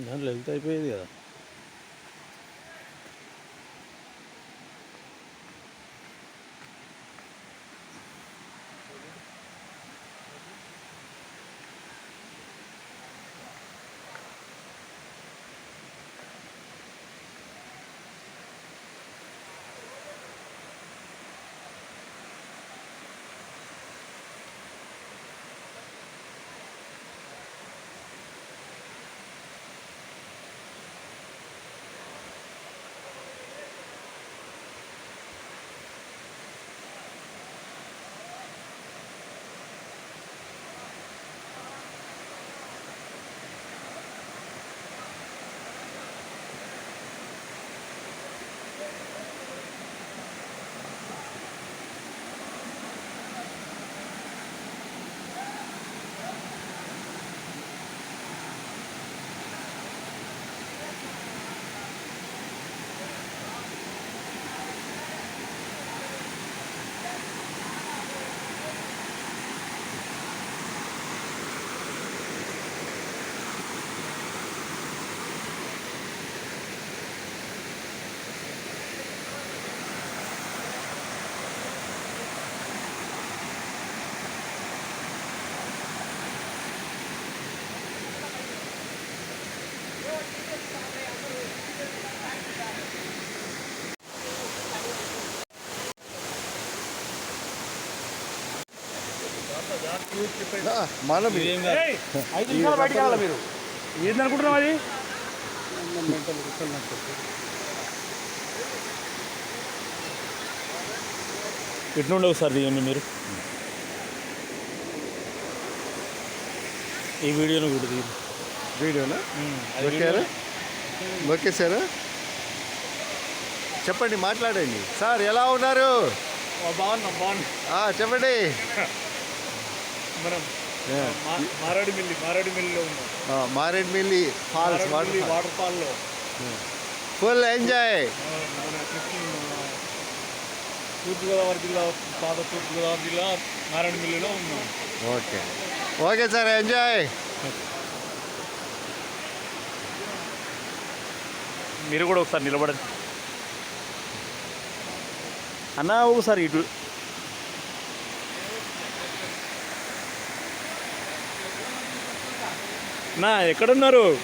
దాంట్లో వెళ్తే అయిపోయేది కదా మనం. ఐదు నిమిషాలు బయటకు వెళ్ళాలి మీరు? ఏందనుకుంటున్నాం అది? ఎట్లుండే ఒకసారి దిగండి మీరు? ఈ వీడియోను కూడా దిగండి వీడియోనా? Okay sir. చెప్పండి మాట్లాడండి. సార్ ఎలా ఉన్నారు? బాగున్నాం బాగున్నాం. ఆ, చెప్పండి. మనం. మారేడుమిల్లి మారేడుమిల్లిలో ఉన్నాం. ఆ, మారేడుమిల్లి ఫాల్స్ వాటర్ ఫాల్లో ఫుల్ ఎంజాయ్. మన తూర్పుగోదావరి జిల్లా పాత తూర్పుగోదావరి జిల్లా మారేడుమిల్లిలో ఉన్నాం. ఓకే. Okay sir enjoy. మీరు కూడా ఒకసారి నిలబడండి. అన్న ఒకసారి ఇటు నా ఎక్కడున్నారు?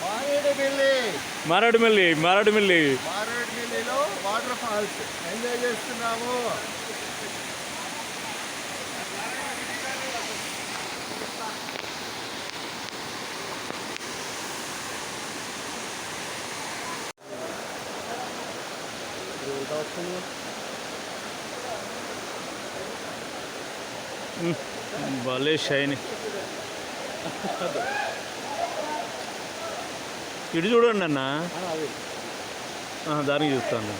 మారేడుమిల్లి. మారాడుమిల్లి మారాడుమిల్లి. మారేడుమిల్లిలో వాటర్ ఫాల్స్. ఎంజాయ్ చేస్తున్నాము. భలే షైన్. ఇటు చూడండి అన్న. దానికి చూస్తాను.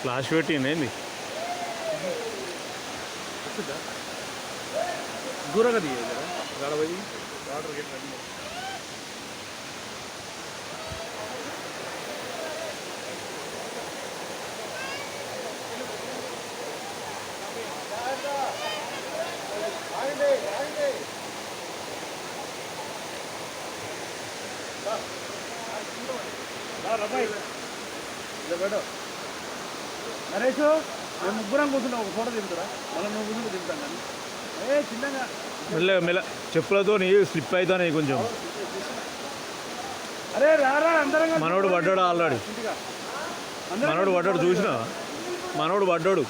ఫ్లాష్ పెట్టింది ఏంది దూరంగా దిగేది కదా? ఆర్డర్ వాటర్ నరేష్ మేము ముగ్గురం కూర్చుంటాం ఒక ఫోటో దిగుతారా మనం నువ్వు కూర్చుంటే దిగుతాం కానీ. మెల్ల మెల్ల. చెప్పులతో స్లిప్ అవుతానే కొంచెం. మనోడు పడ్డాడు ఆల్రెడీ. మనోడు పడ్డాడు చూసినా? మనోడు పడ్డాడు.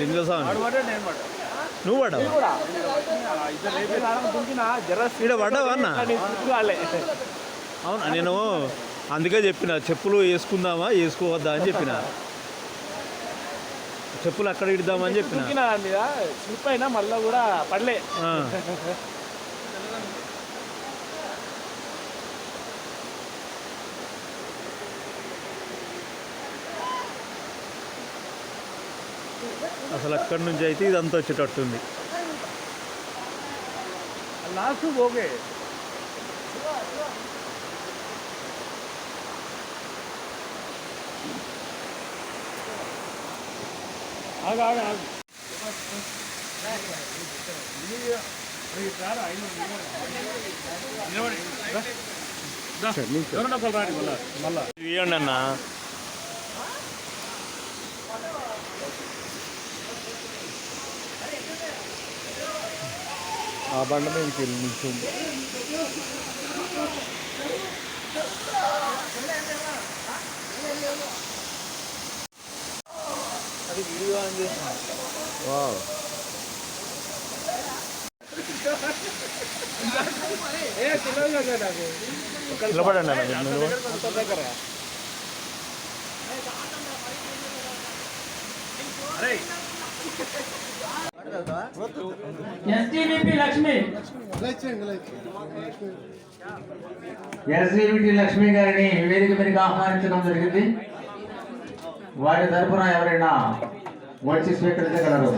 లింగస్వామి నువ్వు పడ్డావా? కూడా. ఇద్దరు లేపి రావడం దుంకిన జర ఈడ పడ్డావా అన్న? కాలే. అవునా? నేను అందుకే చెప్పిన చెప్పులు వేసుకుందామా వేసుకోవద్దా అని చెప్పిన. చెప్పులు అక్కడ ఇద్దామని చెప్పిన? దుంకిన దాని మీద స్లిప్ అయినా మళ్ళీ కూడా పడలే. ఆ. అసలు అక్కడి నుంచి అయితే ఇదంతా వచ్చేటట్టుంది. లాస్ట్ పోగే ఆగు. ఆగు ఆగు ఇవ్వండి అన్న. ఆ బండ మీదకి వెళ్ళి నిల్చుంది కదా నాకు నిలబడండి ఎస్టీవీపీ లక్ష్మి. ఎస్టీవీటీ లక్ష్మి గారిని వేదిక మీదకి ఆహ్వానించడం జరిగింది. వారి తరఫున ఎవరైనా వచ్చి స్వీకరించగలరు?